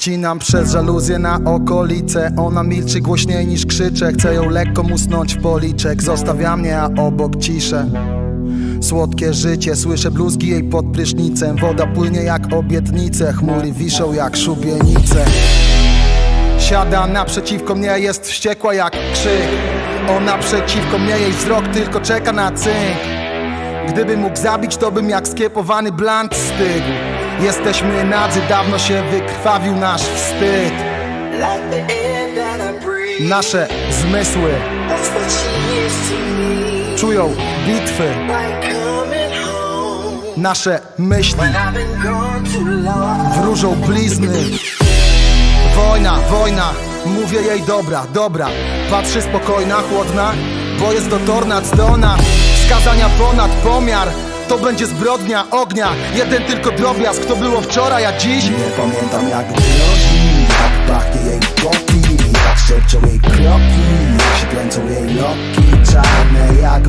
Ścinam przez żaluzję na okolice. Ona milczy głośniej niż krzyczę Chcę ją lekko musnąć w policzek. Zostawia mnie, a obok ciszę. Słodkie życie, słyszę bluzgi jej pod prysznicem. Woda płynie jak obietnice. Chmury wiszą jak szubienice. Siada naprzeciwko mnie, jest wściekła jak krzyk. Ona przeciwko mnie, jej wzrok tylko czeka na cynk Gdybym mógł zabić, to bym jak skiepowany blant stygł Jesteśmy nadzy, dawno się wykrwawił nasz wstyd. Nasze zmysły czują bitwy. Nasze myśli wróżą blizny. Wojna, wojna, mówię jej dobra, dobra. Patrzy spokojna, chłodna, bo jest do tornad zdolna Wskazania ponad pomiar, to będzie zbrodnia ognia Jeden tylko drobiazg, to było wczoraj, a dziś? Nie pamiętam jak grozi Jak pachnie jej popi Jak szepczą jej kroki Jak się kręcą jej loki Czarne Jak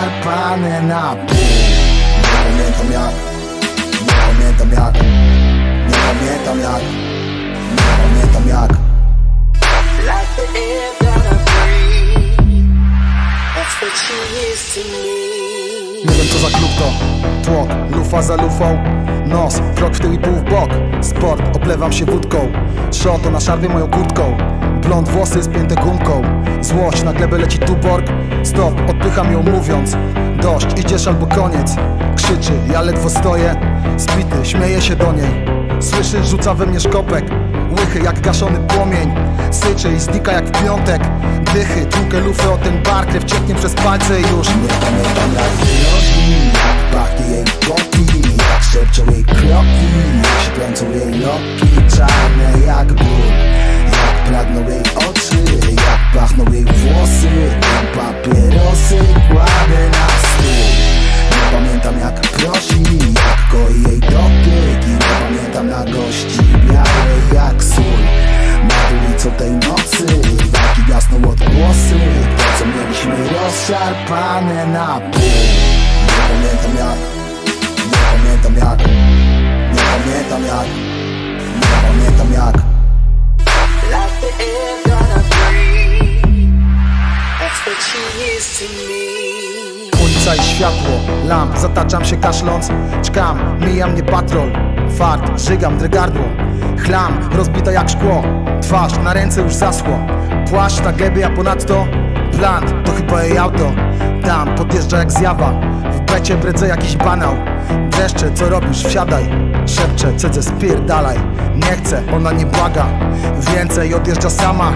mieliśmy rozszarpane na pół Nie pamiętam jak Nie pamiętam jak Nie pamiętam jak Nie wiem co za klub to. Tłok, lufa za lufą. Nos, krok w tył i pół w bok. Sport, oplewam się wódką. Szoto na szarbie moją kurtką. Blond włosy spięte gumką. Złość, na glebę leci tuborg Stop, odpycham ją mówiąc. Dość, idziesz albo koniec. Krzyczy, ja ledwo stoję. Spity, śmieje się do niej. Słyszy, rzuca we mnie szkopek Łychy jak gaszony płomień. Syczy i znika jak w piątek. Dychy, tłukę lufę o ten bar Krew cieknie przez palce i już. Nie pamiętam jak grozi Jak pachnie jej popi Jak szepczą jej kroki Jak się jej loki Czarne jak ból Jak pragną jej rozszarpane na pół Nie pamiętam jak. Nie pamiętam jak. Nie pamiętam jak. Nie pamiętam jak Like the air that I breathe. That's what she is to me. Ulica i światło, lamp, zataczam się kaszląc. Czkam, mija mnie patrol. Fart, żygam, drgardło Chlam, rozbita jak szkło. Twarz, na ręce już zasło Płaszcz na gębie, a ponadto Bland, to chyba jej auto. Tam, podjeżdża jak zjawa. W becie bredzę jakiś banał. Dreszcze, co robisz, wsiadaj. Szepcze, cedzę, spierdalaj. Nie chcę, ona nie błaga. Więcej odjeżdża sama.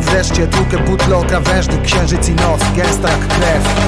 Wreszcie tłukę butle o krawężnik Księżyc i noc, gęsta jak krew